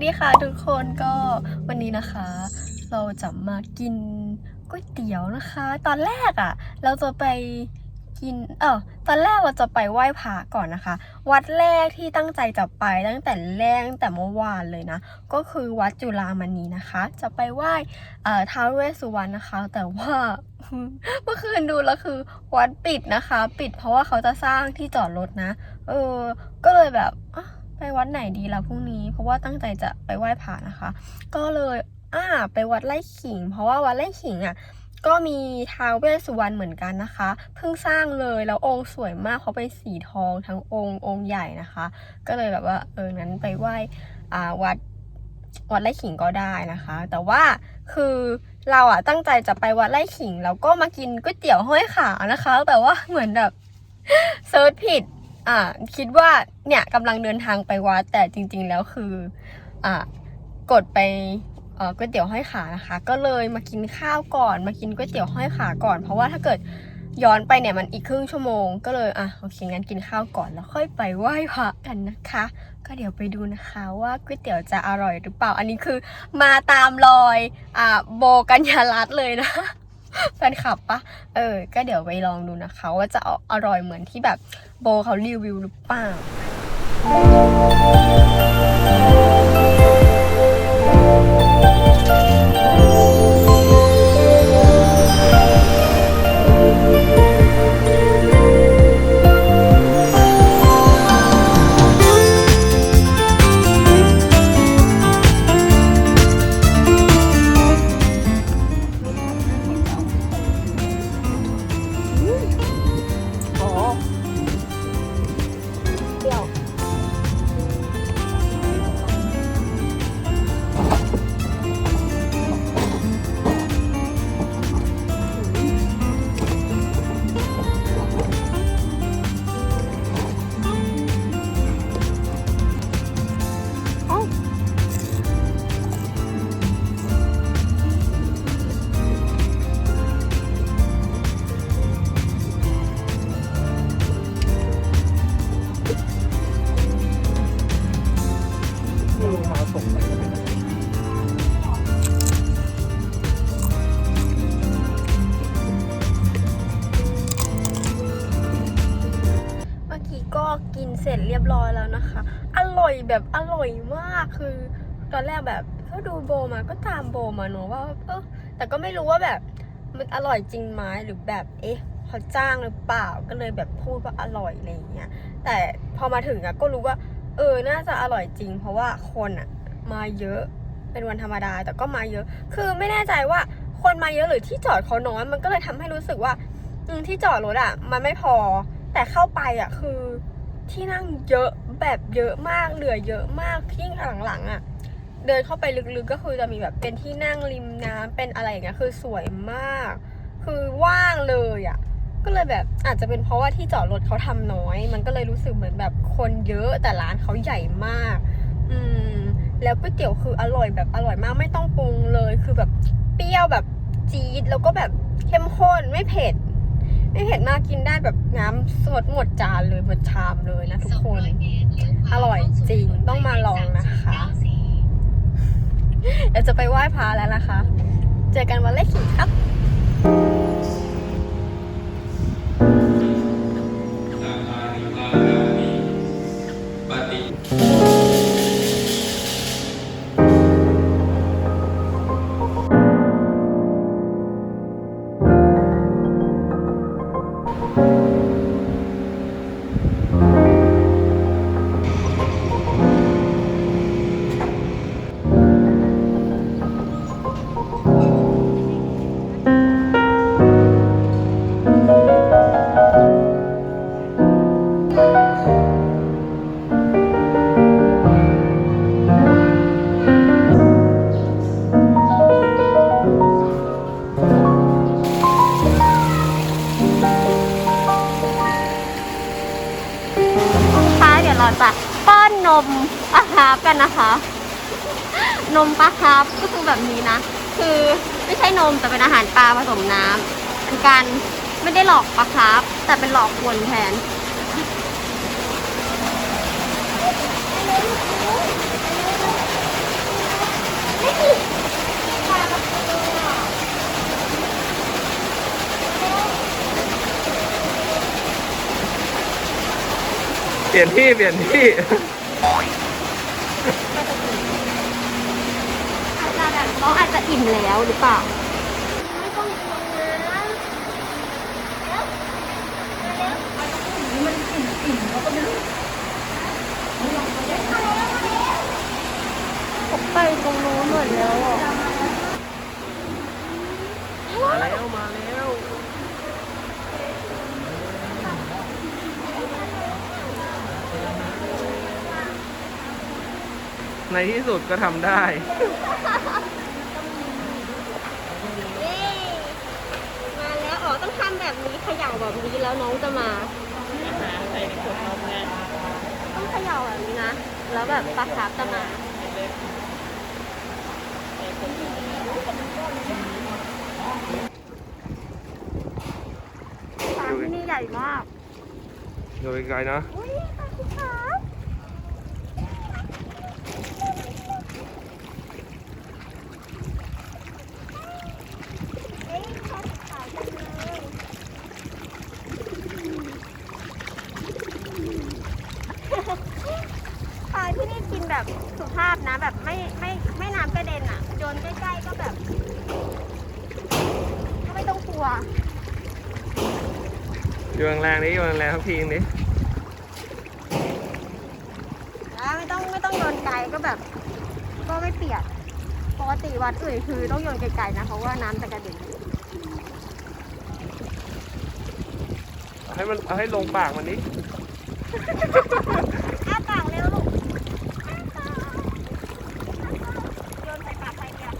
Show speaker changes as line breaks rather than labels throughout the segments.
วัสดีค่ะทุกคนก็วันนี้นะคะ เราจะมากินก๋วยเตี๋ยวนะคะ ตอนแรกอะ่ะ เราจะไปกินเออตอนแรกเราจะไปไหว้พระก่อนนะคะ วัดแรกที่ตั้งใจจะไปตั้งแต่แรกตั้งแต่เมื่อวานเลยนะ ก็คือวัดจุฬามณีนะคะ จะไปไหว้เอ่อท้าวเวสสุวรรณนะคะ แต่ว่าเมื่อคืนดูแล้วคือวัดปิดนะคะ ปิดเพราะว่าเขาจะสร้างที่จอดรถนะ เออ ก็เลยแบบ ไปวัดไหนดีล่ะพรุ่งนี้ เพราะว่าตั้งใจจะไปไหว้พระนะคะ ก็เลยอ่าไปวัดไร่ขิง เพราะว่าวัดไร่ขิงอะก็มีท้าวเวสสุวรรณเหมือนกันนะคะ เพิ่งสร้างเลยแล้วองค์สวยมากเขาเป็นสีทองทั้งองค์องค์ใหญ่นะคะ ก็เลยแบบว่าเออนั้นไปไหว้อ่าวัดวัดไร่ขิงก็ได้นะคะ แต่ว่าคือเราอะตั้งใจจะไปวัดไร่ขิงแล้วก็มากินก๋วยเตี๋ยวห้อยขานะคะ แต่ว่าเหมือนแบบเซิร์ชผิด อ่าคิดว่าเนี่ยกำลังเดินทางไปวัดแต่จริง ๆ แล้วคืออ่ากดไปก๋วยเตี๋ยวห้อยขานะคะ ก็เลยมากินข้าวก่อนมากินก๋วยเตี๋ยวห้อยขาก่อน เพราะว่าถ้าเกิดย้อนไปเนี่ยมันอีกครึ่งชั่วโมง ก็เลยอะโอเคงั้นกินข้าวก่อนแล้วค่อยไปไหว้พระกันนะคะ ก็เดี๋ยวไปดูนะคะว่าก๋วยเตี๋ยวจะอร่อยหรือเปล่าอันนี้คือ มาตามรอยอ่าโบกัญญารัตเลยนะ แฟนคลับปะเออ ก็เดี๋ยวไปลองดูนะคะ ว่าจะอร่อยเหมือนที่แบบโบเขารีวิวหรือเปล่า แบบอร่อยมากคือตอนแรกแบบก็ดูโบมาก็ตามโบมาเนอะว่าเออแต่ก็ไม่รู้ว่าแบบมันอร่อยจริงไหมหรือแบบเอ๊ะเขาจ้างหรือเปล่าก็เลยแบบพูดว่าอร่อยอะไรอย่างเงี้ยแต่พอมาถึงอะก็รู้ว่า เออน่าจะอร่อยจริง เพราะว่าคนอะมาเยอะเป็นวันธรรมดาแต่ก็มาเยอะ คือไม่แน่ใจว่าคนมาเยอะหรือที่จอดเขาน้อยมันก็เลยทำให้รู้สึกว่า อืที่จอดรถอะมันไม่พอ แต่เข้าไปอะคือ ที่นั่งเยอะแบบเยอะมากเหลือเยอะมากที่งหลังๆอะเดินเข้าไปลึกๆก็คือจะมีแบบเป็นที่นั่งริมน้ำเป็นอะไรอย่างเงี้ยคือสวยมาก คือว่างเลยอะก็เลยแบบอาจจะเป็นเพราะว่าที่จอดรถเขาทำน้อย มันก็เลยรู้สึกเหมือนแบบคนเยอะแต่ร้านเขาใหญ่มาก อืม แล้วก๋วยเตี๋ยวคืออร่อยแบบอร่อยมากไม่ต้องปรุงเลย คือแบบเปรี้ยวแบบจี๊ดแล้วก็แบบเข้มข้นไม่เผ็ด ไม่เผ็ดมากกินได้แบบน้ำสดหมดจานเลยหมดชามเลยนะทุกคน อร่อยจริงต้องมาลองนะคะเดี๋ยวจะไปไหว้พระแล้วนะคะ เจอกันวันเลขขี่ครับ เราจะป้อนนมปลาคาร์ฟกันนะคะ นมปลาคาร์ฟก็คือแบบนี้นะ คือไม่ใช่นมแต่เป็นอาหารปลาผสมน้ำคือการไม่ได้หลอกปลาคาร์ฟแต่เป็นหลอกคนแทน
เปลี่ยนที่เปลี่ยนที่
อาจจะแบบน้องอาจจะอิ่มแล้วหรือเปล่าไม่ต้องกลัวนะมันอิ่มอิ่มแล้วก็ไม่รู้ผมไปตรงนู้นหมดแล้วอะ
มาแล้วมาแล้ว ในที่สุดก็ทำได้
มาแล้วอ๋อต้องทำแบบนี้เขย่าแบบนี้แล้วน้องจะมาต้องเขย่าแบบนี้นะ แล้วแบบปลาคาร์ฟจะมา ปลาที่นี่ใหญ่มาก
ดูไกลๆนะ
อุ้ยปลาคุคาร์ฟเอ้ย ปลายที่นี่กินแบบสุภาพนะ แบบไม่ไม่ไม่น้ำกระเด็นอะโยนใกล้ๆก็แบบ ก็ไม่ต้องกลัว
อยู่แรงๆนี้อยู่แรงๆทักทีนี้
แล้ว ไม่ต้องไม่ต้องโยนไกลก็แบบ ก็ไม่เปียกปกติวัดอื่นคือต้องโยนไกลๆนะเพราะว่าน้ำจะกระเด็น
ให้มันเอาให้ลงปากมันนี้
อ้าปากเร็วลูกอ้าปากโยนใส่ปากใครเนี่ย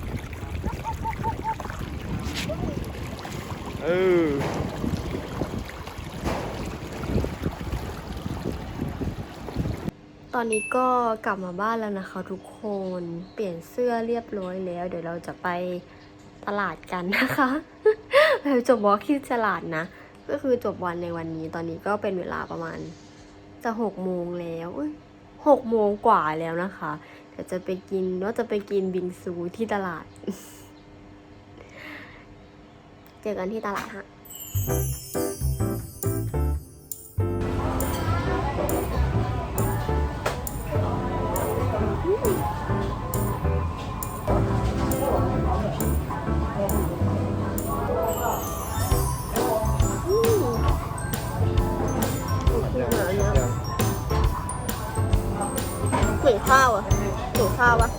เออ
ต อนนี้ก็กลับมาบ้านแล้วนะคะทุกคน เปลี่ยนเสื้อเรียบร้อยแล้ว เดี๋ยวเราจะไปตลาดกันนะคะเราจบวอล์กที่ตลาดนะ ก็คือจบวันในวันนี้ ตอนนี้ก็เป็นเวลาประมาณจะหกโมงแล้วหกโมงกว่าแล้วนะคะเดี๋ยวจะไปกินว่าจะไปกินบิงซูที่ตลาด เจอกันที่ตลาดฮะ หมืนข้าวอะเหมืนข้าวปะ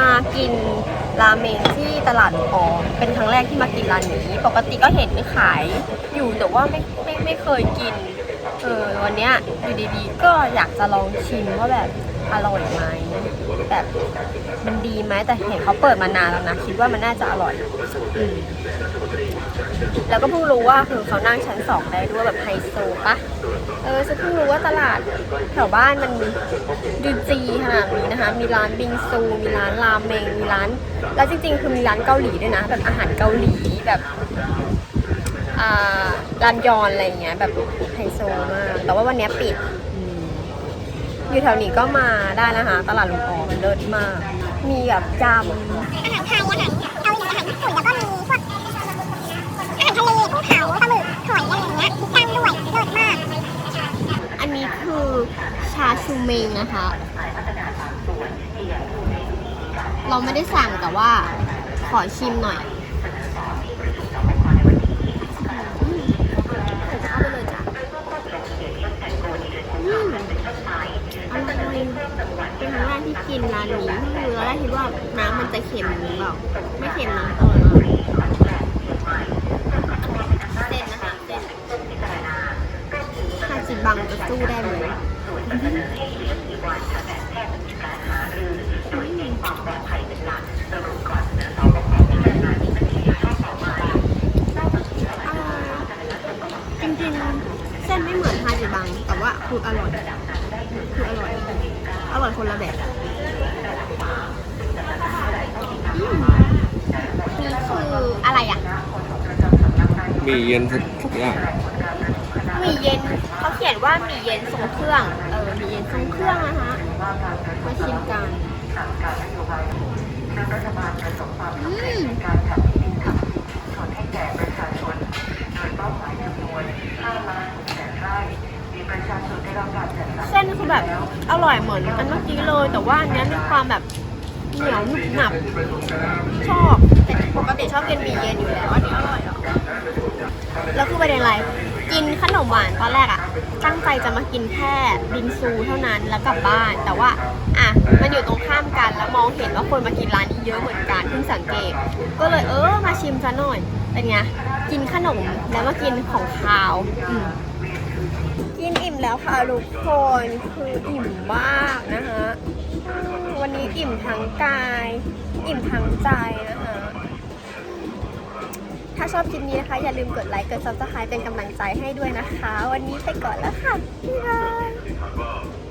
มากินราเมงที่ตลาดออเป็นครั้งแรกที่มากินร้านนี้ ปกติก็เห็นขายอยู่แต่ว่าไม่ไม่ไม่เคยกิน เออวันเนี้ยอยู่ดีๆ ก็อยากจะลองชิมว่าแบบอร่อยไหมแบบมันดีไหมแต่เห็นเขาเปิดมานานแล้วนะคิดว่ามันน่าจะอร่อยอืมแล้วก็เพิ่งรู้ว่าคือเขานั่งชั้นสองได้ด้วยแบบไฮโซปะเออฉันเพิ่งรู้ว่าตลาดแถวบ้านมันดูจีขนาดนี้นะคะ มีร้านบิงซู มีร้านรามเมงมีร้าน แล้วจริงๆ คือมีร้านเกาหลีด้วยนะแบบอาหารเกาหลีแบบ อ่ารันยอนอะไรอย่างเงี้ยแบบไฮโซมาก แต่ว่าวันเนี้ยปิดอืมอยู่แถวนี้ก็มาได้นะคะ ตลาดลุงออมันเลิศมาก มีแบบยำ
อาหารไทยอาหารเกาหลีอาหารญี่ปุ่นแล้วก็มีพวกอาหารทะเลกุ้งเผาปลาหมึกหอยอะไรอย่างเงี้ยมีกั้งด้วยเลิศมาก
อันนี้คือชาชูเมงนะคะ เราไม่ได้สั่งแต่ว่าขอชิมหน่อยอืมเอาไปเลยจ้ะอืมอร่อยเป็นครั้งแรกที่กินร้านนี้คือตอนแรกคิดว่าน้ำมัน จะเค็มหรือเปล่า ไม่เค็มนะอร่อยมากเส้นนะคะเส้น ฮาจิบังจะสู้ได้ไหมจริงๆ เส้นไม่เหมือนฮาจิบัง แต่ว่าคืออร่อย คืออร่อย อร่อยคนละแบบอืมนี่คืออะไรอะ
มีเย็นทุกอย่าง
หมี่เย็นเขาเขียนว่าหมี่เย็นทรงเครื่อง เออหมี่เย็นทรงเครื่องนะคะมาชิมกันอืมเส้นคือแบบอร่อยเหมือนอันเมื่อกี้เลย แต่ว่าอันเนี้ยมีความแบบเหนียวหนุบหนับชอบแต่ปกติชอบกินหมี่เย็นอยู่แล้วอันนี้อร่อยอะ แล้วคือประเด็นอะไรกินขนมหวานตอนแรกอะตั้งใจจะมากินแค่บิงซูเท่านั้นแล้วกลับบ้าน แต่ว่าอะมันอยู่ตรงข้ามกันแล้วมองเห็นว่าคนมากินร้านนี้เยอะเหมือนกันเพิ่งสังเกต ก็เลยเออมาชิมซะหน่อยเป็นไงกินขนมแล้วมากินของคาวกินอิ่มแล้วค่ะทุกคนคืออิ่มมากนะคะวันนี้อิ่มทั้งกาย อิ่มทั้งใจนะคะ ถ้าชอบคลิปนี้นะคะ อย่าลืมกดไลค์ กด subscribe เป็นกำลังใจให้ด้วยนะคะ วันนี้ไปก่อนแล้วค่ะ บ๊ายบาย